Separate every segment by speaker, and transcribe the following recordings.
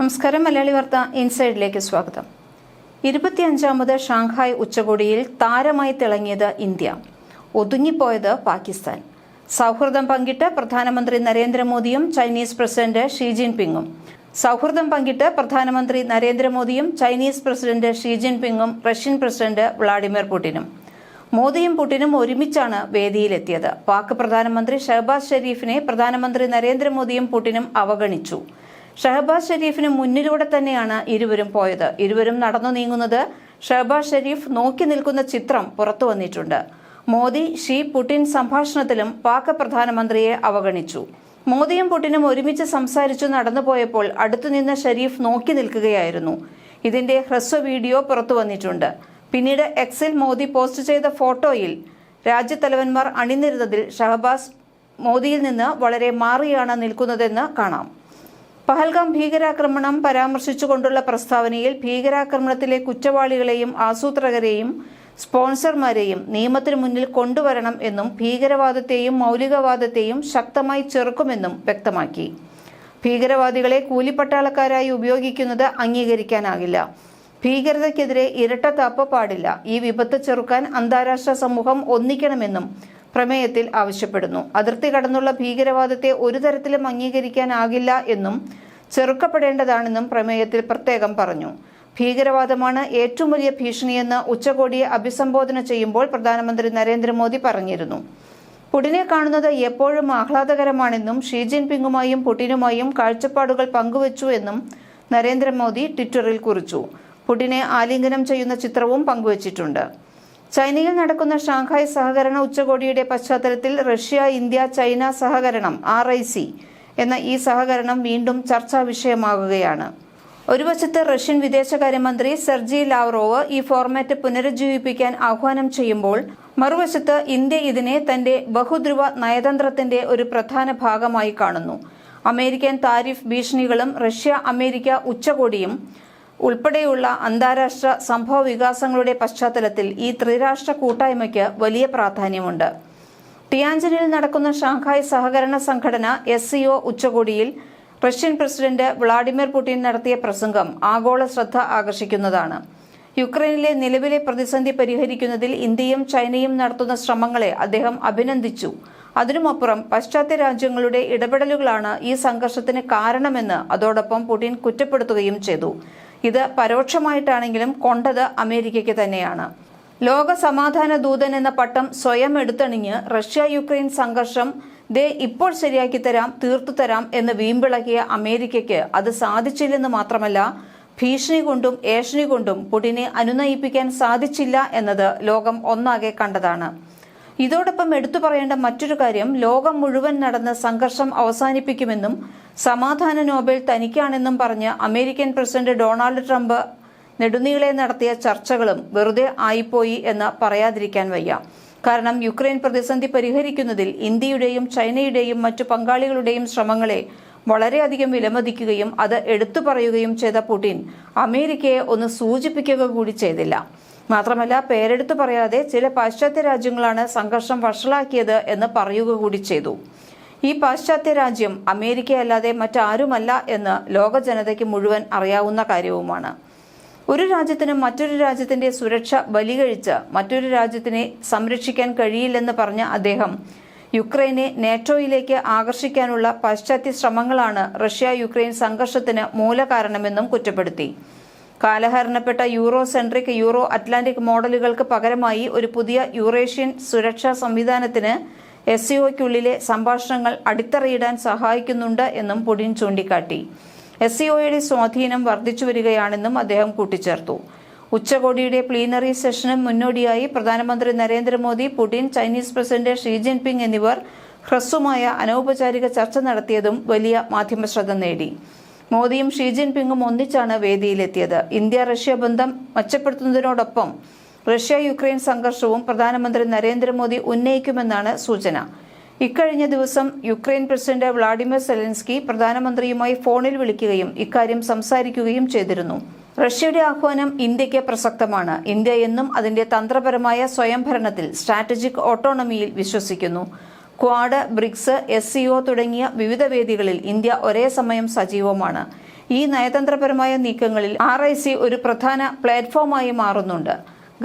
Speaker 1: നമസ്കാരം മലയാളി വാർത്ത ഇൻസൈഡിലേക്ക് സ്വാഗതം ഇരുപത്തിയഞ്ചാമത് ഷാങ്ഹായ് ഉച്ചകോടിയിൽ താരമായി തിളങ്ങിയത് ഇന്ത്യ ഒതുങ്ങിപ്പോയത് പാകിസ്ഥാൻ സൗഹൃദം പങ്കിട്ട് പ്രധാനമന്ത്രി നരേന്ദ്രമോദിയും ചൈനീസ് പ്രസിഡന്റ് ഷീ ജിൻപിങ്ങും സൗഹൃദം പങ്കിട്ട് പ്രധാനമന്ത്രി നരേന്ദ്രമോദിയും ചൈനീസ് പ്രസിഡന്റ് ഷീ ജിൻപിങ്ങും റഷ്യൻ പ്രസിഡന്റ് വ്ളാഡിമിർ പുടിനും മോദിയും പുടിനും ഒരുമിച്ചാണ് വേദിയിലെത്തിയത് പാക് പ്രധാനമന്ത്രി ഷഹബാസ് ഷെരീഫിനെ പ്രധാനമന്ത്രി നരേന്ദ്രമോദിയും പുടിനും അവഗണിച്ചു ഷഹബാസ് ഷെരീഫിന് മുന്നിലൂടെ തന്നെയാണ് ഇരുവരും പോയത് ഇരുവരും നടന്നു നീങ്ങുന്നത് ഷഹബാസ് ഷെരീഫ് നോക്കി നിൽക്കുന്ന ചിത്രം പുറത്തു വന്നിട്ടുണ്ട് മോദി ഷീ പുടിൻ സംഭാഷണത്തിലും പാക് പ്രധാനമന്ത്രിയെ അവഗണിച്ചു മോദിയും പുടിനും ഒരുമിച്ച് സംസാരിച്ചു നടന്നുപോയപ്പോൾ അടുത്തുനിന്ന് ഷെരീഫ് നോക്കി നിൽക്കുകയായിരുന്നു ഇതിന്റെ ഹ്രസ്വ വീഡിയോ പുറത്തു വന്നിട്ടുണ്ട് പിന്നീട് എക്സിൽ മോദി പോസ്റ്റ് ചെയ്ത ഫോട്ടോയിൽ രാജ്യത്തലവന്മാർ അണിനിരുന്നതിൽ ഷഹബാസ് മോദിയിൽ നിന്ന് വളരെ മാറിയാണ് നിൽക്കുന്നതെന്ന് കാണാം പഹൽഗാം ഭീകരാക്രമണം പരാമർശിച്ചുകൊണ്ടുള്ള പ്രസ്താവനയിൽ ഭീകരാക്രമണത്തിലെ കുറ്റവാളികളെയും ആസൂത്രകരെയും സ്പോൺസർമാരെയും നിയമത്തിന് മുന്നിൽ കൊണ്ടുവരണം എന്നും ഭീകരവാദത്തെയും മൗലികവാദത്തെയും ശക്തമായി ചെറുക്കുമെന്നും വ്യക്തമാക്കി ഭീകരവാദികളെ കൂലിപ്പട്ടാളക്കാരായി ഉപയോഗിക്കുന്നത് അംഗീകരിക്കാനാകില്ല ഭീകരതയ്ക്കെതിരെ ഇരട്ടത്താപ്പ് പാടില്ല ഈ വിപത്ത് ചെറുക്കാൻ അന്താരാഷ്ട്ര സമൂഹം ഒന്നിക്കണമെന്നും പ്രമേയത്തിൽ ആവശ്യപ്പെടുന്നു അതിർത്തി കടന്നുള്ള ഭീകരവാദത്തെ ഒരു തരത്തിലും അംഗീകരിക്കാനാകില്ല എന്നും ചെറുക്കപ്പെടേണ്ടതാണെന്നും പ്രമേയത്തിൽ പ്രത്യേകം പറഞ്ഞു ഭീകരവാദമാണ് ഏറ്റവും വലിയ ഭീഷണിയെന്ന് ഉച്ചകോടിയെ അഭിസംബോധന ചെയ്യുമ്പോൾ പ്രധാനമന്ത്രി നരേന്ദ്രമോദി പറഞ്ഞിരുന്നു പുടിനെ കാണുന്നത് എപ്പോഴും ആഹ്ലാദകരമാണെന്നും ഷീ ജിൻപിങ്ങുമായും പുടിനുമായും കാഴ്ചപ്പാടുകൾ പങ്കുവച്ചു എന്നും നരേന്ദ്രമോദി ട്വിറ്ററിൽ കുറിച്ചു പുടിനെ ആലിംഗനം ചെയ്യുന്ന ചിത്രവും പങ്കുവച്ചിട്ടുണ്ട് ചൈനയിൽ നടക്കുന്ന ഷാങ്ഹായ് സഹകരണ ഉച്ചകോടിയുടെ പശ്ചാത്തലത്തിൽ റഷ്യ ഇന്ത്യ ചൈന സഹകരണം ആർ ഐ സി എന്ന ഈ സഹകരണം വീണ്ടും ചർച്ചാ വിഷയമാകുകയാണ് ഒരു വശത്ത് റഷ്യൻ വിദേശകാര്യമന്ത്രി സെർജി ലാവ്റോവ് ഈ ഫോർമാറ്റ് പുനരുജ്ജീവിപ്പിക്കാൻ ആഹ്വാനം ചെയ്യുമ്പോൾ മറുവശത്ത് ഇന്ത്യ ഇതിനെ തന്റെ ബഹുധ്രുവ നയതന്ത്രത്തിന്റെ ഒരു പ്രധാന ഭാഗമായി കാണുന്നു അമേരിക്കൻ താരിഫ് ഭീഷണികളും റഷ്യ അമേരിക്ക ഉച്ചകോടിയും ഉൾപ്പെടെയുള്ള അന്താരാഷ്ട്ര സംഭവ വികാസങ്ങളുടെ പശ്ചാത്തലത്തിൽ ഈ ത്രിരാഷ്ട്ര കൂട്ടായ്മയ്ക്ക് വലിയ പ്രാധാന്യമുണ്ട് ടിയാഞ്ചനിൽ നടക്കുന്ന ഷാങ്ഹായ് സഹകരണ സംഘടന എസ് സിഒ ഉച്ചകോടിയിൽ റഷ്യൻ പ്രസിഡന്റ് വ്ളാഡിമിർ പുടിൻ നടത്തിയ പ്രസംഗം ആഗോള ശ്രദ്ധ ആകർഷിക്കുന്നതാണ് യുക്രൈനിലെ നിലവിലെ പ്രതിസന്ധി പരിഹരിക്കുന്നതിൽ ഇന്ത്യയും ചൈനയും നടത്തുന്ന ശ്രമങ്ങളെ അദ്ദേഹം അഭിനന്ദിച്ചു അതിനുമപ്പുറം പാശ്ചാത്യ രാജ്യങ്ങളുടെ ഇടപെടലുകളാണ് ഈ സംഘർഷത്തിന് കാരണമെന്ന് അതോടൊപ്പം പുടിൻ കുറ്റപ്പെടുത്തുകയും ചെയ്തു ഇത് പരോക്ഷമായിട്ടാണെങ്കിലും കൊണ്ടത് അമേരിക്കയ്ക്ക് തന്നെയാണ് ലോക സമാധാന ദൂതൻ എന്ന പട്ടം സ്വയം എടുത്തണിഞ്ഞ് റഷ്യ യുക്രൈൻ സംഘർഷം ദേ ഇപ്പോൾ ശരിയാക്കി തരാം തീർത്തു തരാം എന്ന് വീമ്പിളക്കിയ അമേരിക്കയ്ക്ക് അത് സാധിച്ചില്ലെന്ന് മാത്രമല്ല ഭീഷണി കൊണ്ടും ഏഷണി കൊണ്ടും പുടിനെ അനുനയിപ്പിക്കാൻ സാധിച്ചില്ല എന്നത് ലോകം ഒന്നാകെ കണ്ടതാണ് ഇതോടൊപ്പം എടുത്തു പറയേണ്ട മറ്റൊരു കാര്യം ലോകം മുഴുവൻ നടന്ന സംഘർഷം അവസാനിപ്പിക്കുമെന്നും സമാധാന നോബൽ തനിക്കാണെന്നും പറഞ്ഞ് അമേരിക്കൻ പ്രസിഡന്റ് ഡൊണാൾഡ് ട്രംപ് നെടുനീളെ നടത്തിയ ചർച്ചകളും വെറുതെ ആയിപ്പോയി എന്ന് പറയാതിരിക്കാൻ വയ്യ കാരണം യുക്രൈൻ പ്രതിസന്ധി പരിഹരിക്കുന്നതിൽ ഇന്ത്യയുടെയും ചൈനയുടെയും മറ്റു പങ്കാളികളുടെയും ശ്രമങ്ങളെ വളരെയധികം വിലമതിക്കുകയും അത് എടുത്തു പറയുകയും ചെയ്ത പുടിൻ അമേരിക്കയെ ഒന്ന് സൂചിപ്പിക്കുക കൂടി ചെയ്തില്ല മാത്രമല്ല പേരെടുത്തു പറയാതെ ചില പാശ്ചാത്യ രാജ്യങ്ങളാണ് സംഘർഷം വഷളാക്കിയത് എന്ന് പറയുക കൂടി ചെയ്തു ഈ പാശ്ചാത്യ രാജ്യം അമേരിക്ക അല്ലാതെ മറ്റാരുമല്ല എന്ന് ലോക ജനതയ്ക്ക് മുഴുവൻ അറിയാവുന്ന കാര്യവുമാണ് ഒരു രാജ്യത്തിന് മറ്റൊരു രാജ്യത്തിന്റെ സുരക്ഷ ബലികഴിച്ച് മറ്റൊരു രാജ്യത്തിനെ സംരക്ഷിക്കാൻ കഴിയില്ലെന്ന് പറഞ്ഞ അദ്ദേഹം യുക്രൈനെ നാറ്റോയിലേക്ക് ആകർഷിക്കാനുള്ള പാശ്ചാത്യ ശ്രമങ്ങളാണ് റഷ്യ യുക്രൈൻ സംഘർഷത്തിന് മൂലകാരണമെന്നും കുറ്റപ്പെടുത്തി കാലഹരണപ്പെട്ട യൂറോ സെൻട്രിക് യൂറോ അറ്റ്ലാന്റിക് മോഡലുകൾക്ക് പകരമായി ഒരു പുതിയ യൂറേഷ്യൻ സുരക്ഷാ സംവിധാനത്തിന് എസ് സിഒയ്ക്കുള്ളിലെ സംഭാഷണങ്ങൾ അടിത്തറയിടാൻ സഹായിക്കുന്നുണ്ട് എന്നും പുടിൻ ചൂണ്ടിക്കാട്ടി എസ് സിഒയുടെ സ്വാധീനം വർദ്ധിച്ചു വരികയാണെന്നും അദ്ദേഹം കൂട്ടിച്ചേർത്തു ഉച്ചകോടിയുടെ പ്ലീനറി സെഷന് മുന്നോടിയായി പ്രധാനമന്ത്രി Narendra Modi Putin Chinese president Xi Jinping എന്നിവർ ഹ്രസ്വമായ അനൗപചാരിക ചർച്ച നടത്തിയതും വലിയ മാധ്യമശ്രദ്ധ നേടി മോദിയും ഷീ പിങ്ങും ഒന്നിച്ചാണ് വേദിയിലെത്തിയത് ഇന്ത്യ റഷ്യ ബന്ധം മെച്ചപ്പെടുത്തുന്നതിനോടൊപ്പം റഷ്യ യുക്രൈൻ സംഘർഷവും പ്രധാനമന്ത്രി നരേന്ദ്രമോദി ഉന്നയിക്കുമെന്നാണ് സൂചന ഇക്കഴിഞ്ഞ ദിവസം യുക്രൈൻ പ്രസിഡന്റ് വ്ളാഡിമിർ സെലൻസ്കി പ്രധാനമന്ത്രിയുമായി ഫോണിൽ വിളിക്കുകയും ഇക്കാര്യം സംസാരിക്കുകയും ചെയ്തിരുന്നു റഷ്യയുടെ ആഹ്വാനം ഇന്ത്യക്ക് പ്രസക്തമാണ് ഇന്ത്യ എന്നും അതിന്റെ തന്ത്രപരമായ സ്വയംഭരണത്തിൽ സ്ട്രാറ്റജിക് ഓട്ടോണമിയിൽ വിശ്വസിക്കുന്നു ക്വാഡ് ബ്രിക്സ് എസ് സിഒ തുടങ്ങിയ വിവിധ വേദികളിൽ ഇന്ത്യ ഒരേ സമയം സജീവമാണ് ഈ നയതന്ത്രപരമായ നീക്കങ്ങളിൽ ആർ ഐ സി ഒരു പ്രധാന പ്ലാറ്റ്ഫോമായി മാറുന്നുണ്ട്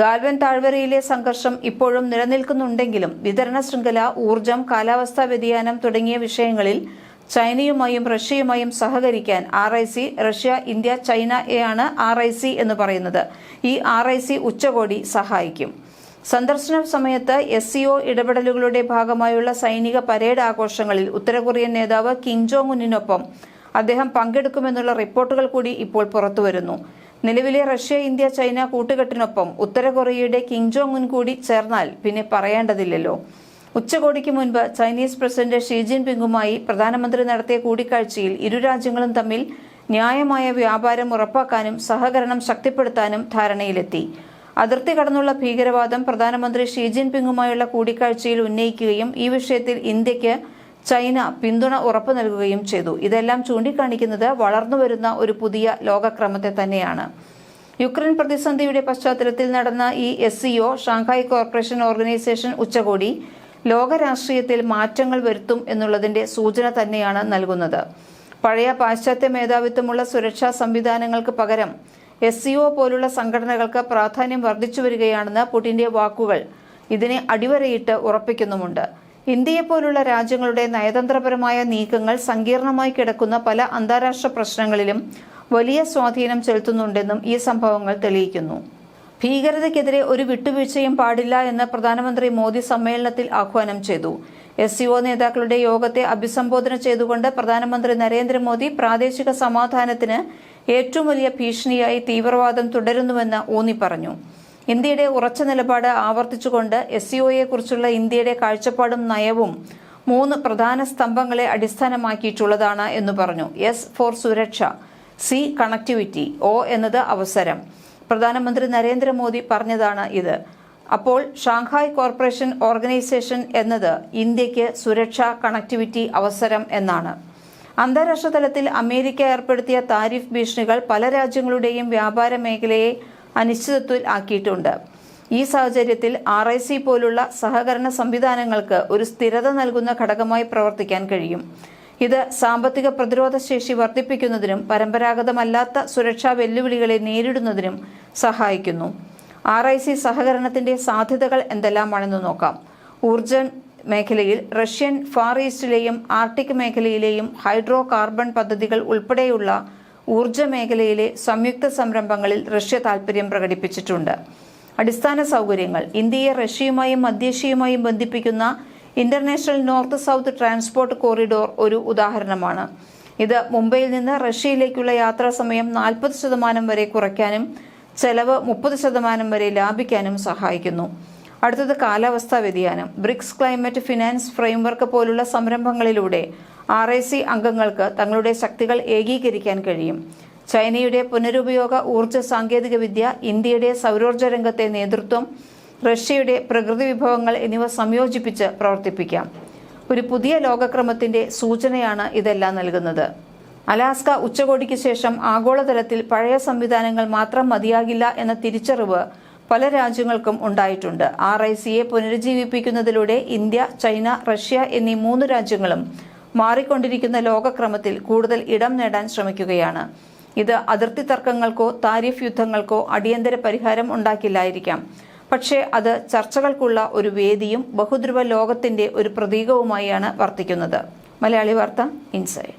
Speaker 1: ഗാൽവൻ താഴ്വരയിലെ സംഘർഷം ഇപ്പോഴും നിലനിൽക്കുന്നുണ്ടെങ്കിലും വിതരണ ശൃംഖല ഊർജം കാലാവസ്ഥാ വ്യതിയാനം തുടങ്ങിയ വിഷയങ്ങളിൽ ചൈനയുമായും റഷ്യയുമായും സഹകരിക്കാൻ R I C Russia India China ആണ് ആർ ഐ സി എന്ന് പറയുന്നത് ഈ ആർ ഐ സി ഉച്ചകോടി സഹായിക്കും സന്ദർശന സമയത്ത് എസ് സിഒ ഇടപെടലുകളുടെ ഭാഗമായുള്ള സൈനിക പരേഡ് ആഘോഷങ്ങളിൽ ഉത്തരകൊറിയൻ നേതാവ് കിം ജോങ് ഉന്നിനൊപ്പം അദ്ദേഹം പങ്കെടുക്കുമെന്നുള്ള റിപ്പോർട്ടുകൾ കൂടി ഇപ്പോൾ പുറത്തുവരുന്നു നിലവിലെ റഷ്യ ഇന്ത്യ ചൈന കൂട്ടുകെട്ടിനൊപ്പം ഉത്തരകൊറിയയുടെ കിം കിങ് ജോങ് ഉൻ കൂടി ചേർന്നാൽ പിന്നെ പറയേണ്ടതില്ലല്ലോ ഉച്ചകോടിക്ക് മുൻപ് ചൈനീസ് പ്രസിഡന്റ് ഷീ പിങ്ങുമായി പ്രധാനമന്ത്രി നടത്തിയ കൂടിക്കാഴ്ചയിൽ ഇരു രാജ്യങ്ങളും തമ്മിൽ ന്യായമായ വ്യാപാരം ഉറപ്പാക്കാനും സഹകരണം ശക്തിപ്പെടുത്താനും ധാരണയിലെത്തി അതിർത്തി കടന്നുള്ള ഭീകരവാദം പ്രധാനമന്ത്രി ഷീ ജിൻപിങ്ങുമായുള്ള കൂടിക്കാഴ്ചയിൽ ഉന്നയിക്കുകയും ഈ വിഷയത്തിൽ ഇന്ത്യക്ക് ചൈന പിന്തുണ ഉറപ്പു നൽകുകയും ചെയ്തു ഇതെല്ലാം ചൂണ്ടിക്കാണിക്കുന്നത് വളർന്നുവരുന്ന ഒരു പുതിയ ലോകക്രമത്തെ തന്നെയാണ് യുക്രൈൻ പ്രതിസന്ധിയുടെ പശ്ചാത്തലത്തിൽ നടന്ന ഈ S C O Shanghai corporation organisation ഉച്ചകോടി ലോകരാഷ്ട്രീയത്തിൽ മാറ്റങ്ങൾ വരുത്തും എന്നുള്ളതിന്റെ സൂചന തന്നെയാണ് നൽകുന്നത് പഴയ പാശ്ചാത്യ മേധാവിത്വമുള്ള സുരക്ഷാ സംവിധാനങ്ങൾക്ക് പകരം എസ് സി ഒ പോലുള്ള സംഘടനകൾക്ക് പ്രാധാന്യം വർദ്ധിച്ചു വരികയാണെന്ന് പുടിന്റെ വാക്കുകൾ ഇതിനെ അടിവരയിട്ട് ഉറപ്പിക്കുന്നുമുണ്ട് ഇന്ത്യയെപ്പോലുള്ള രാജ്യങ്ങളുടെ നയതന്ത്രപരമായ നീക്കങ്ങൾ സങ്കീർണമായി കിടക്കുന്ന പല അന്താരാഷ്ട്ര പ്രശ്നങ്ങളിലും വലിയ സ്വാധീനം ചെലുത്തുന്നുണ്ടെന്നും ഈ സംഭവങ്ങൾ തെളിയിക്കുന്നു ഭീകരതയ്ക്കെതിരെ ഒരു വിട്ടുവീഴ്ചയും പാടില്ല എന്ന് പ്രധാനമന്ത്രി മോദി സമ്മേളനത്തിൽ ആഹ്വാനം ചെയ്തു എസ് ഒ നേതാക്കളുടെ യോഗത്തെ അഭിസംബോധന ചെയ്തുകൊണ്ട് പ്രധാനമന്ത്രി നരേന്ദ്രമോദി പ്രാദേശിക സമാധാനത്തിന് ഏറ്റവും വലിയ ഭീഷണിയായി തീവ്രവാദം തുടരുന്നുവെന്ന് ഊന്നി പറഞ്ഞു ഇന്ത്യയുടെ ഉറച്ച നിലപാട് ആവർത്തിച്ചുകൊണ്ട് എസ് സി ഇന്ത്യയുടെ കാഴ്ചപ്പാടും നയവും മൂന്ന് പ്രധാന സ്തംഭങ്ങളെ അടിസ്ഥാനമാക്കിയിട്ടുള്ളതാണ് എന്ന് പറഞ്ഞു എസ് ഫോർ സുരക്ഷ സി കണക്ടിവിറ്റി ഒ എന്നത് അവസരം പ്രധാനമന്ത്രി നരേന്ദ്രമോദി പറഞ്ഞതാണ് ഇത് അപ്പോൾ ഷാങ്ഹായ് കോർപ്പറേഷൻ ഓർഗനൈസേഷൻ എന്നത് ഇന്ത്യക്ക് സുരക്ഷ കണക്ടിവിറ്റി അവസരം എന്നാണ് അന്താരാഷ്ട്ര തലത്തിൽ അമേരിക്ക ഏർപ്പെടുത്തിയ താരിഫ് ഭീഷണികൾ പല രാജ്യങ്ങളുടെയും വ്യാപാര മേഖലയെ അനിശ്ചിതത്വത്തിൽ ആക്കിയിട്ടുണ്ട് ഈ സാഹചര്യത്തിൽ ആർ ഐ സി പോലുള്ള സഹകരണ സംവിധാനങ്ങൾക്ക് ഒരു സ്ഥിരത നൽകുന്ന ഘടകമായി പ്രവർത്തിക്കാൻ കഴിയും ഇത് സാമ്പത്തിക പ്രതിരോധ ശേഷി വർദ്ധിപ്പിക്കുന്നതിനും പരമ്പരാഗതമല്ലാത്ത സുരക്ഷാ വെല്ലുവിളികളെ നേരിടുന്നതിനും സഹായിക്കുന്നു ആർ ഐ സി സഹകരണത്തിന്റെ സാധ്യതകൾ എന്തെല്ലാമാണെന്ന് നോക്കാം ഊർജ്ജ മേഖലയിൽ റഷ്യൻ ഫാർ ഈസ്റ്റിലെയും ആർട്ടിക് മേഖലയിലെയും ഹൈഡ്രോ കാർബൺ പദ്ധതികൾ ഉൾപ്പെടെയുള്ള ഊർജ്ജ മേഖലയിലെ സംയുക്ത സംരംഭങ്ങളിൽ റഷ്യ താൽപര്യം പ്രകടിപ്പിച്ചിട്ടുണ്ട് അടിസ്ഥാന സൗകര്യങ്ങൾ ഇന്ത്യയെ റഷ്യയുമായും മധ്യേഷ്യയുമായും ബന്ധിപ്പിക്കുന്ന international north south transport corridor ഒരു ഉദാഹരണമാണ് ഇത് മുംബൈയിൽ നിന്ന് റഷ്യയിലേക്കുള്ള യാത്രാ സമയം നാൽപ്പത് ശതമാനം വരെ കുറയ്ക്കാനും ചെലവ് മുപ്പത് ശതമാനം വരെ ലാഭിക്കാനും സഹായിക്കുന്നു അടുത്തത് കാലാവസ്ഥാ വ്യതിയാനം ബ്രിക്സ് ക്ലൈമറ്റ് ഫിനാൻസ് ഫ്രെയിംവർക്ക് പോലുള്ള സംരംഭങ്ങളിലൂടെ ആർ ഐ സി അംഗങ്ങൾക്ക് തങ്ങളുടെ ശക്തികൾ ഏകീകരിക്കാൻ കഴിയും ചൈനയുടെ പുനരുപയോഗ ഊർജ്ജ സാങ്കേതികവിദ്യ ഇന്ത്യയുടെ സൗരോർജ്ജ രംഗത്തെ നേതൃത്വം റഷ്യയുടെ പ്രകൃതി വിഭവങ്ങൾ എന്നിവ സംയോജിപ്പിച്ച് പ്രവർത്തിപ്പിക്കാം ഒരു പുതിയ ലോകക്രമത്തിന്റെ സൂചനയാണ് ഇതെല്ലാം നൽകുന്നത് അലാസ്ക ഉച്ചകോടിക്ക് ശേഷം ആഗോളതലത്തിൽ പഴയ സംവിധാനങ്ങൾ മാത്രം മതിയാകില്ല എന്ന തിരിച്ചറിവ് പല രാജ്യങ്ങൾക്കും ഉണ്ടായിട്ടുണ്ട് ആർ ഐ സിയെ പുനരുജ്ജീവിപ്പിക്കുന്നതിലൂടെ ഇന്ത്യ ചൈന റഷ്യ എന്നീ മൂന്ന് രാജ്യങ്ങളും മാറിക്കൊണ്ടിരിക്കുന്ന ലോകക്രമത്തിൽ കൂടുതൽ ഇടം നേടാൻ ശ്രമിക്കുകയാണ് ഇത് അതിർത്തി തർക്കങ്ങൾക്കോ താരിഫ് യുദ്ധങ്ങൾക്കോ അടിയന്തര പരിഹാരം ഉണ്ടാക്കില്ലായിരിക്കാം പക്ഷേ അത് ചർച്ചകൾക്കുള്ള ഒരു വേദിയും ബഹുദ്രുവ ലോകത്തിന്റെ ഒരു പ്രതീകവുമായാണ് വർത്തിക്കുന്നത് മലയാളി വാർത്ത ഇൻസൈഡ്